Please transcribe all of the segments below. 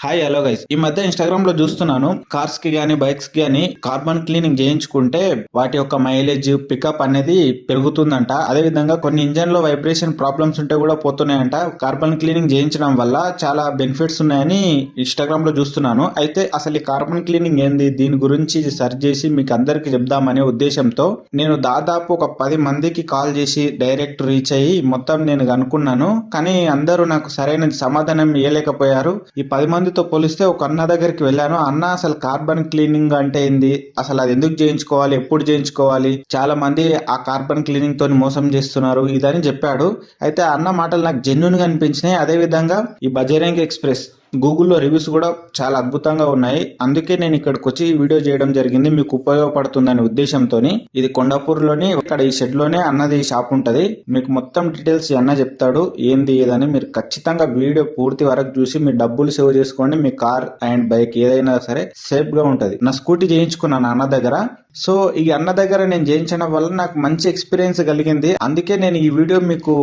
Hi hello guys ఈ మధ్య ఇన్స్టాగ్రామ్లో చూస్తున్నాను కార్స్కి గానీ బైక్స్కి గానీ కార్బన్ క్లీనింగ్ చేయించుకుంటే వాటి యొక్క మైలేజ్ పికప్ అనేది పెరుగుతుందంట. అదే విధంగా కొన్ని ఇంజన్లో వైబ్రేషన్ ప్రాబ్లమ్స్ ఉంటే కూడా పోతున్నాయంట. కార్బన్ క్లీనింగ్ చేయించడం వల్ల చాలా బెనిఫిట్స్ ఉన్నాయని ఇన్స్టాగ్రామ్లో చూస్తున్నాను. అయితే అసలు ఈ కార్బన్ క్లీనింగ్ ఏంది? దీని గురించి సెర్చ్ చేసి మీకు అందరికి చెప్దామనే ఉద్దేశంతో నేను దాదాపు ఒక పది మందికి కాల్ చేసి డైరెక్ట్ రీచ్ అయ్యి మొత్తం నేను కనుక్కున్నాను. కానీ అందరూ నాకు సరైన సమాధానం ఇవ్వలేకపోయారు ఈ పది మంది మందితో పోలిస్తే ఒక అన్న దగ్గరికి వెళ్ళాను. అన్న అసలు కార్బన్ క్లీనింగ్ అంటే ఏంది? అసలు అది ఎందుకు చేయించుకోవాలి? ఎప్పుడు చేయించుకోవాలి? చాలా మంది ఆ కార్బన్ క్లీనింగ్ తోని మోసం చేస్తున్నారు ఇదని చెప్పాడు. అయితే అన్న మాటలు నాకు జెన్యున్గా అనిపించినాయి. అదే విధంగా ఈ బజరంగ్ ఎక్స్ప్రెస్ గూగుల్లో రివ్యూస్ కూడా చాలా అద్భుతంగా ఉన్నాయి. అందుకే నేను ఇక్కడికి వచ్చి వీడియో చేయడం జరిగింది. మీకు ఉపయోగపడుతుందనే ఉద్దేశంతో ఇది కొండాపూర్లోని ఇక్కడ ఈ షెడ్లోనే అన్నది షాప్ ఉంటుంది. మీకు మొత్తం డీటెయిల్స్ ఈ అన్న చెప్తాడు. ఏంది ఏదని మీరు ఖచ్చితంగా వీడియో పూర్తి వరకు చూసి మీ డబ్బులు సేవ్ చేసుకోండి. మీ కార్ అండ్ బైక్ ఏదైనా సరే సేఫ్గా ఉంటుంది. నా స్కూటీ చేయించుకున్నాను అన్న దగ్గర. సో ఈ అన్న దగ్గర నేను చేయించడం వల్ల నాకు మంచి ఎక్స్పీరియన్స్ కలిగింది. అందుకే నేను ఈ వీడియో మీకు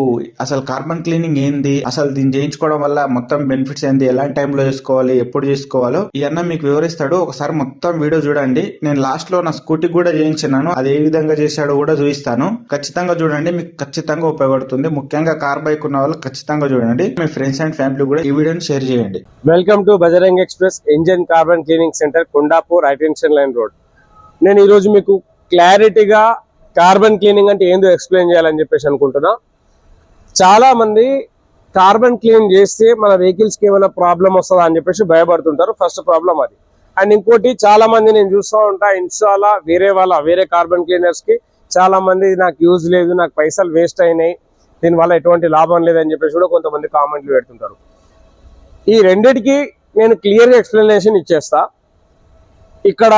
అసలు కార్బన్ క్లీనింగ్ ఏంది అసలు దీన్ని చేయించుకోవడం వల్ల మొత్తం బెనిఫిట్స్ ఏంది ఎలాంటి టైంలో చేసుకోవాలి ఎప్పుడు చేసుకోవాలో ఈ అన్న మీకు వివరిస్తాడు. ఒకసారి మొత్తం వీడియో చూడండి. నేను లాస్ట్లో నా స్కూటీ కూడా చేయించినాను అది ఏ విధంగా చేశాడో కూడా చూపిస్తాను. ఖచ్చితంగా చూడండి. మీకు ఖచ్చితంగా ఉపయోగపడుతుంది. ముఖ్యంగా కార్ బైక్ ఉన్న వాళ్ళు ఖచ్చితంగా చూడండి. మీ ఫ్రెండ్స్ అండ్ ఫ్యామిలీ కూడా ఈ వీడియోని షేర్ చేయండి. Welcome to Bajrang express engine carbon cleaning center Kondapur high tension line road నేను ఈరోజు మీకు క్లారిటీగా కార్బన్ క్లీనింగ్ అంటే ఏందో ఎక్స్ప్లెయిన్ చేయాలని చెప్పేసి అనుకుంటున్నా. చాలామంది కార్బన్ క్లీన్ చేస్తే మన వెహికల్స్కి ఏమైనా ప్రాబ్లం వస్తుందా అని చెప్పేసి భయపడుతుంటారు. ఫస్ట్ ప్రాబ్లం అది. అండ్ ఇంకోటి చాలా మంది నేను చూస్తూ ఉంటా ఇన్స్టాలా వేరే వాళ్ళ వేరే కార్బన్ క్లీనర్స్కి చాలా మంది నాకు యూజ్ లేదు నాకు పైసలు వేస్ట్ అయినాయి దీనివల్ల ఎటువంటి లాభం లేదని చెప్పేసి కూడా కొంతమంది కామెంట్లు పెడుతుంటారు. ఈ రెండిటికి నేను క్లియర్గా ఎక్స్ప్లెనేషన్ ఇచ్చేస్తా. ఇక్కడ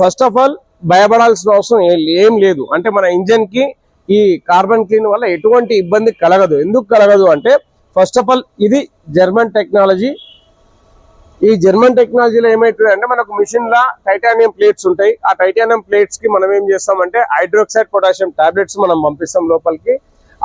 ఫస్ట్ ఆఫ్ ఆల్ భయపడాల్సిన అవసరం ఏం లేదు. అంటే మన ఇంజన్కి ఈ కార్బన్ క్లీన్ వల్ల ఎటువంటి ఇబ్బంది కలగదు. ఎందుకు కలగదు అంటే ఫస్ట్ ఆఫ్ ఆల్ ఇది జర్మన్ టెక్నాలజీ. ఈ జర్మన్ టెక్నాలజీలో ఏమైతుంది అంటే మనకు మిషన్ లా టైటానియం ప్లేట్స్ ఉంటాయి. ఆ టైటానియం ప్లేట్స్కి మనం ఏం చేస్తామంటే హైడ్రోక్సైడ్ పొటాషియం టాబ్లెట్స్ మనం పంపిస్తాం లోపలికి.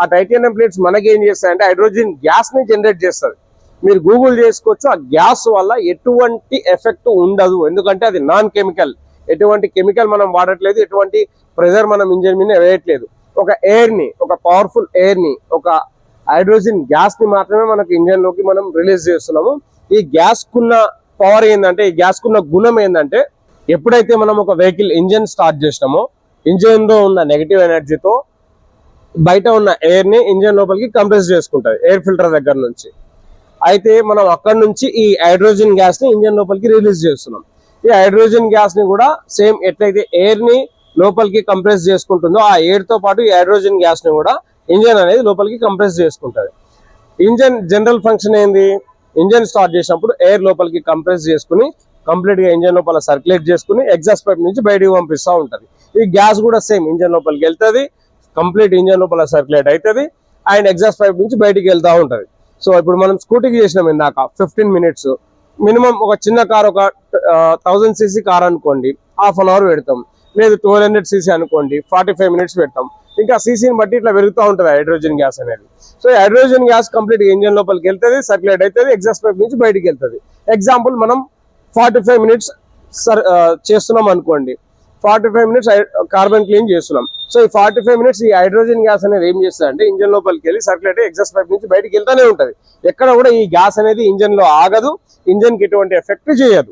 ఆ టైటానియం ప్లేట్స్ మనకి ఏం చేస్తాయంటే హైడ్రోజన్ గ్యాస్ని జనరేట్ చేస్తుంది. మీరు గూగుల్ చేసుకోవచ్చు ఆ గ్యాస్ వల్ల ఎటువంటి ఎఫెక్ట్ ఉండదు. ఎందుకంటే అది నాన్ కెమికల్. ఎటువంటి కెమికల్ మనం వాడట్లేదు ఎటువంటి ప్రెజర్ మనం ఇంజన్ మీద వేయట్లేదు. ఒక ఎయిర్ని ఒక పవర్ఫుల్ ఎయిర్ని ఒక హైడ్రోజన్ గ్యాస్ని మాత్రమే మనకు ఇంజన్లోకి మనం రిలీజ్ చేస్తున్నాము. ఈ గ్యాస్కున్న పవర్ ఏంటంటే ఈ గ్యాస్కున్న గుణం ఏంటంటే ఎప్పుడైతే మనం ఒక వెహికల్ ఇంజన్ స్టార్ట్ చేసినామో ఇంజన్లో ఉన్న నెగటివ్ ఎనర్జీతో బయట ఉన్న ఎయిర్ని ఇంజన్ లోపలికి కంప్రెస్ చేసుకుంటుంది ఎయిర్ ఫిల్టర్ దగ్గర నుంచి. అయితే మనం అక్కడ నుంచి ఈ హైడ్రోజన్ గ్యాస్ని ఇంజన్ లోపలికి రిలీజ్ చేస్తున్నాం. ఈ హైడ్రోజన్ గ్యాస్ని కూడా సేమ్ ఎట్లయితే ఎయిర్ని లోపలికి కంప్రెస్ చేసుకుంటుందో ఆ ఎయిర్తో పాటు ఈ హైడ్రోజన్ గ్యాస్ని కూడా ఇంజన్ అనేది లోపలికి కంప్రెస్ చేసుకుంటుంది. ఇంజన్ జనరల్ ఫంక్షన్ ఏంది? ఇంజన్ స్టార్ట్ చేసినప్పుడు ఎయిర్ లోపలికి కంప్రెస్ చేసుకుని కంప్లీట్గా ఇంజన్ లోపల సర్క్యులేట్ చేసుకుని ఎగ్జాస్ట్ పైప్ నుంచి బయటికి పంపిస్తూ ఉంటుంది. ఈ గ్యాస్ కూడా సేమ్ ఇంజన్ లోపలికి వెళ్తుంది కంప్లీట్ ఇంజన్ లోపల సర్క్యులేట్ అవుతుంది అండ్ ఎగ్జాస్ట్ పైప్ నుంచి బయటికి వెళ్తూ ఉంటుంది. సో ఇప్పుడు మనం స్కూటీకి చేసినాం ఇందాక ఫిఫ్టీన్ మినిట్స్ మినిమం ఒక చిన్న కార్ ఒక థౌజండ్ సీసీ కార్ అనుకోండి హాఫ్ అన్ అవర్ పెడతాం. లేదు ట్వెల్వ్ హండ్రెడ్ సీసీ అనుకోండి ఫార్టీ ఫైవ్ మినిట్స్ పెడతాం. ఇంకా సీసీని బట్టి ఇట్లా పెరుగుతూ ఉంటుంది హైడ్రోజన్ గ్యాస్ అనేది. So hydrogen gas complete engine లోపలికి వెళ్తుంది సర్క్యులేట్ అవుతుంది ఎగ్జాస్ట్ పైప్ నుంచి బయటికి వెళ్తుంది. ఎగ్జాంపుల్ మనం ఫార్టీ ఫైవ్ మినిట్స్ సర్ చేస్తున్నాం అనుకోండి. Forty five minutes carbon clean చేస్తున్నాం. సో ఈ ఫార్టీ ఫైవ్ మినిట్స్ ఈ హైడ్రోజన్ గ్యాస్ అనేది ఏం చేస్తుంది అంటే ఇంజన్ లోపలికి వెళ్ళి సర్క్యులేట్ ఎగ్జాస్ట్ పైప్ నుంచి బయటికి వెళ్తానే ఉంటుంది. ఎక్కడ కూడా ఈ గ్యాస్ అనేది ఇంజన్లో ఆగదు ఇంజన్కి ఎటువంటి ఎఫెక్ట్ చేయదు.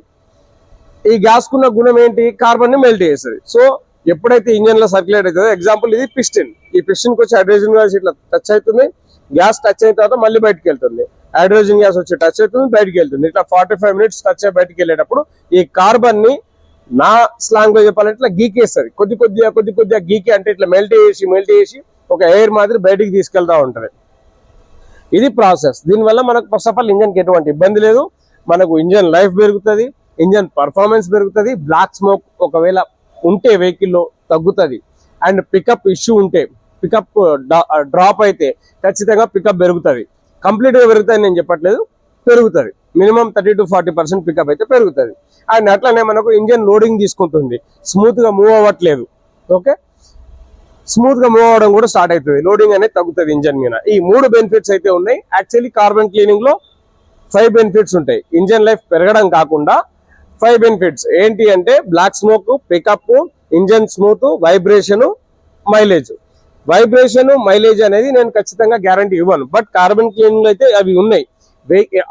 ఈ గ్యాస్ కున్న గుణం ఏంటి? కార్బన్ని మెల్ట్ చేస్తుంది. సో ఎప్పుడైతే ఇంజన్లో సర్క్యులేట్ అవుతుందో ఎగ్జాంపుల్ ఇది పిస్టిన్ ఈ పిస్టిన్కి వచ్చి హైడ్రోజన్ గ్యాస్ ఇట్లా టచ్ అవుతుంది. గ్యాస్ టచ్ అయిన తర్వాత మళ్ళీ బయటకు వెళ్తుంది. హైడ్రోజన్ గ్యాస్ వచ్చి టచ్ అవుతుంది బయటకు వెళ్తుంది. ఇట్లా ఫార్టీ ఫైవ్ మినిట్స్ టచ్ అయ్యి బయటికి వెళ్ళేటప్పుడు ఈ కార్బన్ని నా స్లాంగ్లో చెప్పాలంటే ఇట్లా గీకేస్తుంది. కొద్ది కొద్దిగా కొద్ది కొద్దిగా గీకి అంటే ఇట్లా మెల్ట్ చేసి మెల్ట్ చేసి ఒక ఎయిర్ మాదిరి బయటికి తీసుకెళ్తా ఉంటుంది. ఇది ప్రాసెస్ దీనివల్ల మనకు ఫస్ట్ ఆఫ్ ఆల్ ఇంజన్కి ఎటువంటి ఇబ్బంది లేదు. మనకు ఇంజన్ లైఫ్ పెరుగుతుంది ఇంజన్ పర్ఫార్మెన్స్ పెరుగుతుంది బ్లాక్ స్మోక్ ఒకవేళ ఉంటే వెహికల్లో తగ్గుతుంది. అండ్ పికప్ ఇష్యూ ఉంటే పికప్ uh, డ్రాప్ uh, అయితే ఖచ్చితంగా పికప్ పెరుగుతుంది. కంప్లీట్గా పెరుగుతుంది నేను చెప్పట్లేదు. పెరుగుతుంది. Minimum thirty to forty percent pickup అయితే పెరుగుతుంది. అండ్ అట్లనే మనకు ఇంజన్ లోడింగ్ తీసుకుంటుంది. స్మూత్గా మూవ్ అవ్వట్లేదు. ఓకే స్మూత్గా మూవ్ అవడం కూడా స్టార్ట్ అవుతుంది లోడింగ్ అనేది తగ్గుతుంది ఇంజన్ మీద. ఈ మూడు బెనిఫిట్స్ అయితే ఉన్నాయి. యాక్చువల్లీ కార్బన్ క్లీనింగ్లో ఫైవ్ బెనిఫిట్స్ ఉంటాయి. ఇంజన్ లైఫ్ పెరగడం కాకుండా ఫైవ్ బెనిఫిట్స్ ఏంటి అంటే black smoke pickup engine smooth vibration mileage vibration mileage అనేది నేను ఖచ్చితంగా గ్యారంటీ ఇవ్వను. బట్ కార్బన్ క్లీనింగ్ అయితే అవి ఉన్నాయి.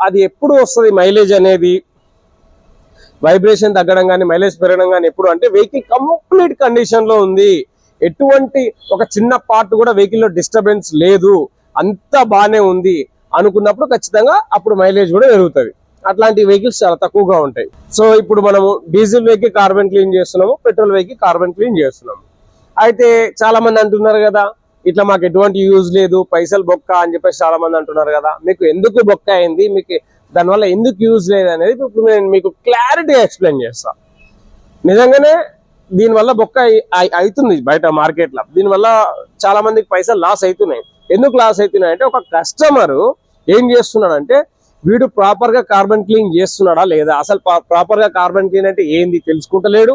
అది ఎప్పుడు వస్తుంది మైలేజ్ అనేది? వైబ్రేషన్ తగ్గడం కానీ మైలేజ్ పెరగడం కానీ ఎప్పుడు? అంటే వెహికల్ కంప్లీట్ కండిషన్లో ఉంది. ఎటువంటి ఒక చిన్న పార్ట్ కూడా వెహికల్లో డిస్టర్బెన్స్ లేదు. అంతా బాగానే ఉంది. అనుకున్నప్పుడు ఖచ్చితంగా అప్పుడు మైలేజ్ కూడా పెరుగుతుంది. అట్లాంటి వెహికల్స్ చాలా తక్కువగా ఉంటాయి. సో ఇప్పుడు మనము డీజిల్ వెహికల్ కార్బన్ క్లీన్ చేస్తున్నాము పెట్రోల్ వెహికల్ కార్బన్ క్లీన్ చేస్తున్నాము. అయితే చాలా మంది అంటున్నారు కదా ఇట్లా మాకు ఎటువంటి యూజ్ లేదు పైసలు బొక్క అని చెప్పేసి చాలా మంది అంటున్నారు కదా. మీకు ఎందుకు బొక్క అయింది? మీకు దానివల్ల ఎందుకు యూజ్ లేదు అనేది ఇప్పుడు నేను మీకు క్లారిటీగా ఎక్స్ప్లెయిన్ చేస్తా. నిజంగానే దీనివల్ల బొక్క అవుతుంది బయట మార్కెట్లో దీనివల్ల చాలా మందికి పైసలు లాస్ అవుతున్నాయి. ఎందుకు లాస్ అవుతున్నాయి అంటే ఒక కస్టమర్ ఏం చేస్తున్నాడంటే వీడు ప్రాపర్గా కార్బన్ క్లీన్ చేస్తున్నాడా లేదా? అసలు ప్రాపర్గా కార్బన్ క్లీన్ అంటే ఏంది తెలుసుకుంటలేడు.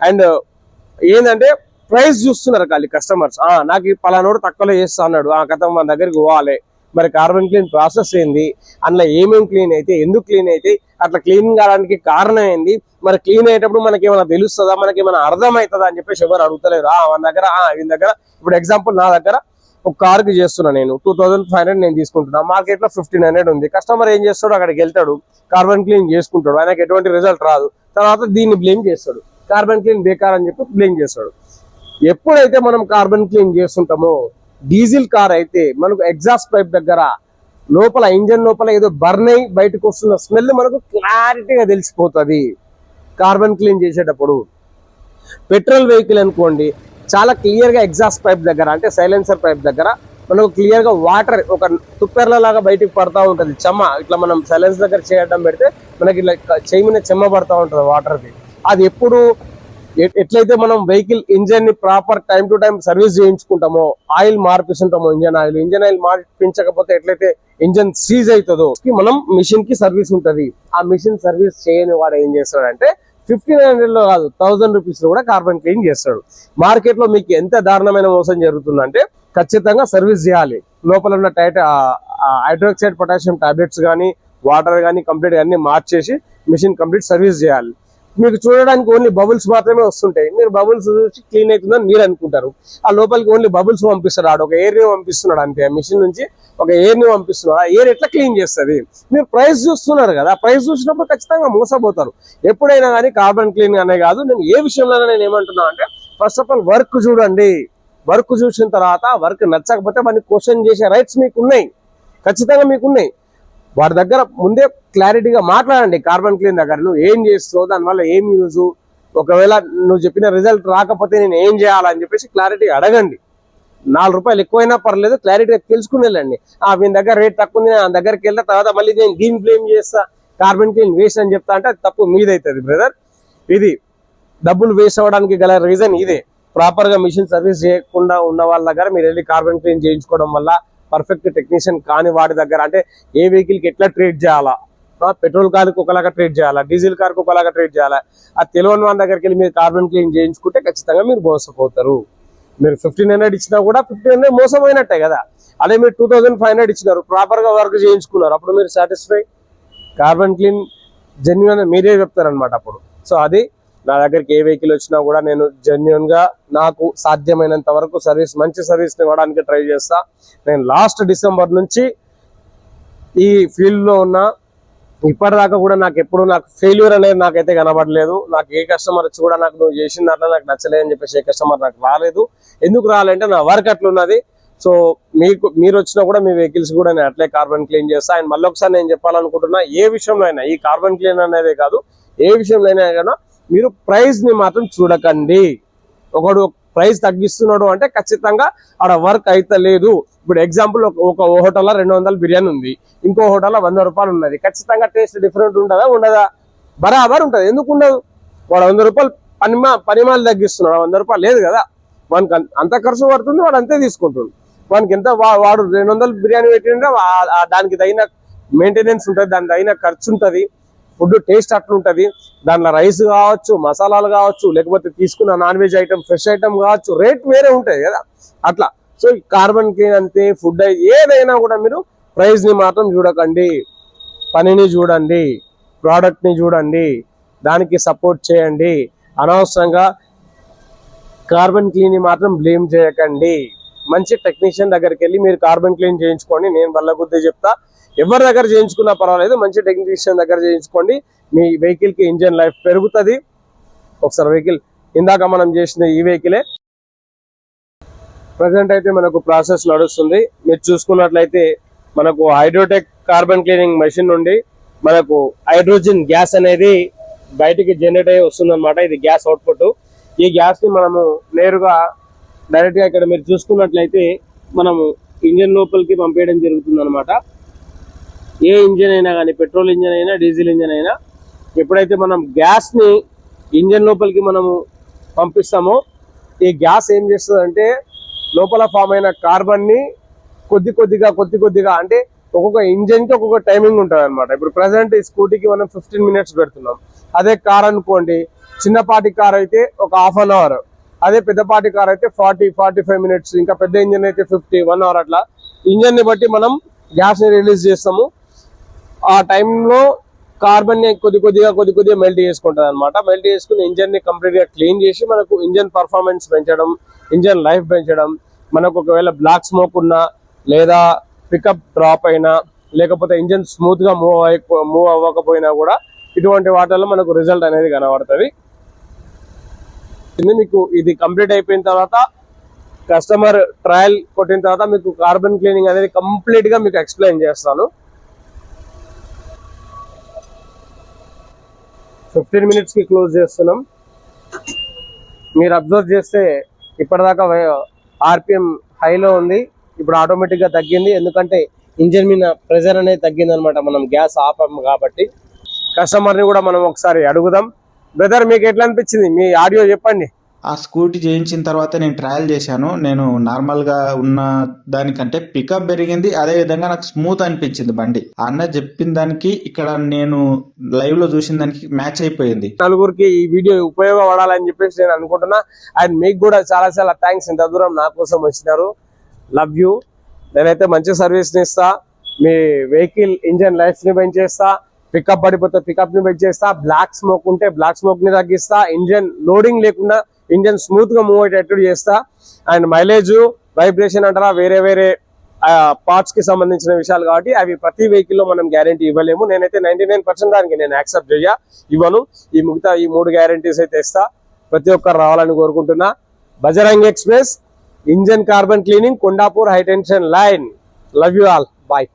అండ్ ఏంటంటే ప్రైస్ చూస్తున్నారు ఖాళీ కస్టమర్స్ ఆ నాకు పలానోడు తక్కువలో చేస్తా అన్నాడు. ఆ కథ మన దగ్గరికి పోవాలి. మరి కార్బన్ క్లీన్ ప్రాసెస్ ఏంది? అందులో ఏమేమి క్లీన్ అయితే ఎందుకు క్లీన్ అయితే అట్లా క్లీన్ కావడానికి కారణం ఏంది? మరి క్లీన్ అయ్యేటప్పుడు మనకి ఏమైనా తెలుస్తుందా? మనకి ఏమైనా అర్థమవుతుందా అని చెప్పేసి ఎవరు అడుగుతలేరు. ఆ మన దగ్గర ఆ వీని దగ్గర ఇప్పుడు ఎగ్జాంపుల్ నా దగ్గర ఒక కార్కి చేస్తున్నా నేను. టూ థౌసండ్ ఫైవ్ హండ్రెడ్ నేను తీసుకుంటున్నా. మార్కెట్లో ఫిఫ్టీన్ హండ్రెడ్ ఉంది. కస్టమర్ ఏం చేస్తాడు? అక్కడికి వెళ్తాడు. కార్బన్ క్లీన్ చేసుకుంటాడు. ఆయనకి ఎటువంటి రిజల్ట్ రాదు. తర్వాత దీన్ని బ్లేమ్ చేస్తాడు. కార్బన్ క్లీన్ బేకార్ అని చెప్పి బ్లేమ్ చేస్తాడు. ఎప్పుడైతే మనం కార్బన్ క్లీన్ చేస్తుంటామో డీజిల్ కార్ అయితే మనకు ఎగ్జాస్ట్ పైప్ దగ్గర లోపల ఇంజన్ లోపల ఏదో బర్న్ అయి బయటకు వస్తున్న స్మెల్ మనకు క్లారిటీగా తెలిసిపోతుంది. కార్బన్ క్లీన్ చేసేటప్పుడు. పెట్రోల్ వెహికల్ అనుకోండి చాలా క్లియర్గా ఎగ్జాస్ట్ పైప్ దగ్గర అంటే సైలెన్సర్ పైప్ దగ్గర మనకు క్లియర్గా వాటర్ ఒక తుప్పెర్ల లాగా బయటికి పడతా ఉంటుంది. చెమ్మ ఇట్లా మనం సైలెన్స్ దగ్గర చేయడం పెడితే మనకి ఇట్లా చెయ్యి మీద చెమ్మ పడతా ఉంటుంది వాటర్ది. అది ఎప్పుడు ఎట్లయితే మనం vehicle ఇంజన్ని proper time to time service చేయించుకుంటామో oil మార్పిస్తుంటామో ఇంజన్ ఆయిల్ ఇంజన్ ఆయిల్ మార్పించకపోతే ఎట్లయితే ఇంజన్ సీజ్ అవుతుందో మనం మిషన్కి సర్వీస్ ఉంటది. ఆ మిషన్ సర్వీస్ చేయని వాడు ఏం చేస్తాడంటే ఫిఫ్టీన్ హండ్రెడ్లో కాదు థౌసండ్ రూపీస్లో కూడా కార్బన్ క్లీన్ చేస్తాడు. మార్కెట్లో మీకు ఎంత దారుణమైన మోసం జరుగుతుందంటే ఖచ్చితంగా సర్వీస్ చేయాలి. లోపల ఉన్న టైట్ హైడ్రోక్సైడ్ పొటాషియం టాబ్లెట్స్ కానీ వాటర్ కానీ కంప్లీట్ అన్ని మార్చేసి మిషన్ కంప్లీట్ సర్వీస్ చేయాలి. మీకు చూడడానికి ఓన్లీ బబుల్స్ మాత్రమే వస్తుంటాయి. మీరు బబుల్స్ చూసి క్లీన్ అవుతుందని మీరు అనుకుంటారు. ఆ లోపలికి ఓన్లీ బబుల్స్ పంపిస్తాడు. ఆడు ఒక ఎయిర్ని పంపిస్తున్నాడు అంతే. ఆ మిషన్ నుంచి ఒక ఎయిర్ని పంపిస్తున్నాడు. ఆ ఎయిర్ ఎట్లా క్లీన్ చేస్తుంది? మీరు ప్రైస్ చూస్తున్నారు కదా. ప్రైస్ చూసినప్పుడు ఖచ్చితంగా మోసపోతారు. ఎప్పుడైనా కానీ కార్బన్ క్లీన్ అనే కాదు. నేను ఏ విషయంలో నేను ఏమంటున్నా అంటే ఫస్ట్ ఆఫ్ ఆల్ వర్క్ చూడండి. వర్క్ చూసిన తర్వాత వర్క్ నచ్చకపోతే మనకి క్వశ్చన్ చేసే రైట్స్ మీకు ఉన్నాయి ఖచ్చితంగా మీకు వారి దగ్గర ముందే క్లారిటీగా మాట్లాడండి కార్బన్ క్లీన్ దగ్గర. నువ్వు ఏం చేస్తావు దానివల్ల ఏం యూజ్? ఒకవేళ నువ్వు చెప్పిన రిజల్ట్ రాకపోతే నేను ఏం చేయాలని చెప్పేసి క్లారిటీ అడగండి. నాలుగు రూపాయలు ఎక్కువైనా పర్లేదు క్లారిటీగా తెలుసుకునేళ్ళండి ఆ వీని దగ్గర రేట్ తక్కువ ఉంది నా దగ్గరికి వెళ్తే తర్వాత మళ్ళీ నేను దీన్ని బ్లేమ్ చేస్తా కార్బన్ క్లీన్ వేస్ట్ అని చెప్తా అంటే అది తప్పు మీదైతుంది బ్రదర్. ఇది డబ్బులు వేస్ట్ అవ్వడానికి గల రీజన్ ఇదే. ప్రాపర్గా మిషన్ సర్వీస్ చేయకుండా ఉన్న వాళ్ళ దగ్గర మీరు వెళ్ళి కార్బన్ క్లీన్ చేయించుకోవడం వల్ల పర్ఫెక్ట్ టెక్నీషియన్ కాని వాడి దగ్గర అంటే ఏ వెహికల్కి ఎట్లా ట్రీట్ చేయాలా? పెట్రోల్ కార్కి ఒకలాగా ట్రీట్ చేయాలా? డీజిల్ కార్కి ఒకలాగా ట్రీట్ చేయాలా? ఆ తెలియని వాళ్ళ దగ్గరికి వెళ్ళి మీరు కార్బన్ క్లీన్ చేయించుకుంటే ఖచ్చితంగా మీరు మోసపోతారు. మీరు ఫిఫ్టీన్ హండ్రెడ్ ఇచ్చినా కూడా ఫిఫ్టీన్ హండ్రెడ్ మోసమైనట్టే కదా? అదే మీరు టూ థౌసండ్ ఫైవ్ హండ్రెడ్ ఇచ్చినారు ప్రాపర్గా వర్క్ చేయించుకున్నారు అప్పుడు మీరు సాటిస్ఫై కార్బన్ క్లీన్ జెన్యున్ మీరే చెప్తారనమాట అప్పుడు. సో అది నా దగ్గరికి ఏ వెహికల్ వచ్చినా కూడా నేను జెన్యున్గా నాకు సాధ్యమైనంత వరకు సర్వీస్ మంచి సర్వీస్ ఇవ్వడానికి ట్రై చేస్తా. నేను లాస్ట్ డిసెంబర్ నుంచి ఈ ఫీల్డ్లో ఉన్న ఇప్పటిదాకా కూడా నాకు ఎప్పుడు నాకు ఫెయిల్యూర్ అనేది నాకైతే కనబడలేదు. నాకు ఏ కస్టమర్ వచ్చి కూడా నాకు నువ్వు చేసిన దాంట్లో నాకు నచ్చలేదు అని చెప్పేసి ఏ కస్టమర్ నాకు రాలేదు. ఎందుకు రాలంటే నా వర్క్ అట్లున్నది. సో మీకు మీరు వచ్చినా కూడా మీ వెహికల్స్ కూడా నేను అట్లే కార్బన్ క్లీన్ చేస్తా. అండ్ మళ్ళీ ఒకసారి నేను చెప్పాలనుకుంటున్నా ఏ విషయంలో అయినా ఈ కార్బన్ క్లీన్ అనేది కాదు ఏ విషయంలో అయినా కానీ మీరు ప్రైస్ని మాత్రం చూడకండి. ఒకడు ప్రైస్ తగ్గిస్తున్నాడు అంటే ఖచ్చితంగా ఆడ వర్క్ అయితే లేదు ఇప్పుడు ఎగ్జాంపుల్ ఒక హోటల్లో రెండు వందల బిర్యానీ ఉంది. ఇంకో హోటల్లో వంద రూపాయలు ఉన్నది. ఖచ్చితంగా టేస్ట్ డిఫరెంట్ ఉండదా ఉండదా? బరాబర్ ఉంటుంది. ఎందుకు ఉండదు? వాడు వంద రూపాయలు పనిమా పరిమాలు తగ్గిస్తున్నాడు. వంద రూపాయలు లేదు కదా. వానికి అంత ఖర్చు పడుతుంది వాడు అంతే తీసుకుంటుంది వానికి ఎంత వా- వాడు రెండు వందలు బిర్యానీ పెట్టింటే దానికి తగిన మెయింటెనెన్స్ ఉంటుంది దానికి తగిన ఖర్చు ఉంటుంది. ఫుడ్ టేస్ట్ అట్లుంటది. దాంట్లో రైస్ కావచ్చు మసాలాలు కావచ్చు లేకపోతే తీసుకున్న non veg item fresh item కావచ్చు రేట్ వేరే ఉంటాయి కదా. అట్లా. సో ఈ కార్బన్ క్లీన్ అంతే ఫుడ్ ఏదైనా కూడా మీరు ప్రైస్ని మాత్రం చూడకండి. పనిని చూడండి ప్రోడక్ట్ని చూడండి దానికి సపోర్ట్ చేయండి. అనవసరంగా కార్బన్ క్లీన్ మాత్రం బ్లేమ్ చేయకండి. మంచి టెక్నీషియన్ దగ్గరికి వెళ్ళి మీరు కార్బన్ క్లీన్ చేయించుకోండి. నేను వల్ల కొద్దీ చెప్తా. ఎవరి దగ్గర చేయించుకున్నా పర్వాలేదు. మంచి టెక్నీషియన్ దగ్గర చేయించుకోండి. మీ వెహికల్కి ఇంజన్ లైఫ్ పెరుగుతుంది. ఒకసారి వెహికల్ ఇందాక మనం చేసిన ఈ వెహికలే ప్రజెంట్ అయితే మనకు ప్రాసెస్ నడుస్తుంది. మీరు చూసుకున్నట్లయితే మనకు హైడ్రోటెక్ కార్బన్ క్లీనింగ్ మెషిన్ నుండి మనకు హైడ్రోజన్ గ్యాస్ అనేది బయటికి జనరేట్ అయ్యి వస్తుంది ఇది గ్యాస్ అవుట్పుట్ ఈ గ్యాస్ని మనము నేరుగా డైరెక్ట్గా ఇక్కడ మీరు చూసుకున్నట్లయితే మనము ఇంజన్ లోపలికి పంపేయడం జరుగుతుంది అనమాట ఏ ఇంజన్ అయినా కానీ పెట్రోల్ ఇంజన్ అయినా డీజిల్ ఇంజన్ అయినా ఎప్పుడైతే మనం గ్యాస్ని ఇంజన్ లోపలికి మనము పంపిస్తామో ఈ గ్యాస్ ఏం చేస్తుందంటే లోపల ఫామ్ అయిన కార్బన్ని కొద్ది కొద్దిగా కొద్ది కొద్దిగా అంటే ఒక్కొక్క ఇంజన్కి ఒక్కొక్క టైమింగ్ ఉంటుంది అనమాట ఇప్పుడు ప్రజెంట్ ఈ స్కూటీకి మనం ఫిఫ్టీన్ మినిట్స్ పెడుతున్నాం. అదే కార్ అనుకోండి చిన్నపాటి కార్ అయితే ఒక హాఫ్ అన్ అవర్ అదే పెద్దపాటి కార్ అయితే ఫార్టీ ఫార్టీ ఫైవ్ మినిట్స్ ఇంకా పెద్ద ఇంజన్ అయితే ఫిఫ్టీ వన్ అవర్ అట్లా. ఇంజన్ని బట్టి మనం గ్యాస్ని రిలీజ్ చేస్తాము. ఆ టైంలో కార్బన్ని కొద్ది కొద్దిగా కొద్ది కొద్దిగా మెల్ట్ చేసుకుంటుంది అనమాట మెల్ట్ చేసుకుని ఇంజన్ని కంప్లీట్గా క్లీన్ చేసి మనకు ఇంజన్ పర్ఫార్మెన్స్ పెంచడం ఇంజన్ లైఫ్ పెంచడం మనకు ఒకవేళ బ్లాక్ స్మోక్ ఉన్నా లేదా పికప్ డ్రాప్ అయినా లేకపోతే ఇంజన్ స్మూత్గా మూవ్ మూవ్ అవ్వకపోయినా కూడా ఇటువంటి వాటిల్లో మనకు రిజల్ట్ అనేది కనబడుతుంది. మీకు ఇది కంప్లీట్ అయిపోయిన తర్వాత కస్టమర్ ట్రయల్ కొట్టిన తర్వాత మీకు కార్బన్ క్లీనింగ్ అనేది కంప్లీట్గా మీకు ఎక్స్ప్లెయిన్ చేస్తాను. ఫిఫ్టీన్ మినిట్స్కి క్లోజ్ చేస్తున్నాం. మీరు అబ్జర్వ్ చేస్తే ఇప్పటిదాకా ఆర్పిఎం హైలో ఉంది. ఇప్పుడు ఆటోమేటిక్గా తగ్గింది. ఎందుకంటే ఇంజిన్ మీద ప్రెజర్ అనేది తగ్గింది అనమాట మనం గ్యాస్ ఆపాము కాబట్టి. కస్టమర్ని కూడా మనం ఒకసారి అడుగుదాం. బ్రదర్ మీకు ఎట్లా అనిపించింది? మీ ఆడియో చెప్పండి. ఆ స్కూటీ చేయించిన తర్వాత నేను ట్రయల్ చేశాను. నేను నార్మల్గా ఉన్న దానికంటే పికప్ పెరిగింది. అదే విధంగా నాకు స్మూత్ అనిపించింది బండి. అన్న చెప్పిన దానికి ఇక్కడ నేను లైవ్లో చూసిన దానికి మ్యాచ్ అయిపోయింది. నలుగురికి ఈ వీడియో ఉపయోగపడాలని చెప్పేసి నేను అనుకుంటున్నా. అండ్ మీకు కూడా చాలా చాలా థ్యాంక్స్ ఇంత దూరం నా కోసం వచ్చినారు. లవ్ యూ నేనైతే మంచి సర్వీస్ని ఇస్తా. మీ వెహికల్ ఇంజన్ లైఫ్ని పెంచేస్తా పికప్ పడిపోతే పికప్ని పెంచేస్తా బ్లాక్ స్మోక్ ఉంటే బ్లాక్ స్మోక్ని తగ్గిస్తా ఇంజన్ లోడింగ్ లేకుండా ఇంజన్ స్మూత్గా మూవ్ అయ్యేటట్టు చేస్తా. అండ్ మైలేజ్ వైబ్రేషన్ అంటారా వేరే వేరే పార్ట్స్కి సంబంధించిన విషయాలు కాబట్టి అవి ప్రతి వెహికల్లో మనం గ్యారంటీ ఇవ్వలేము. నేనైతే నైన్టీ నైన్ పర్సెంట్ దానికి నేను యాక్సెప్ట్ చెయ్య ఇవ్వను. ఈ మిగతా ఈ మూడు గ్యారంటీస్ అయితే ఇస్తా. ప్రతి ఒక్కరు రావాలని కోరుకుంటున్నా. Bajrang express engine carbon cleaning Kondapur high tension line. Love you all bye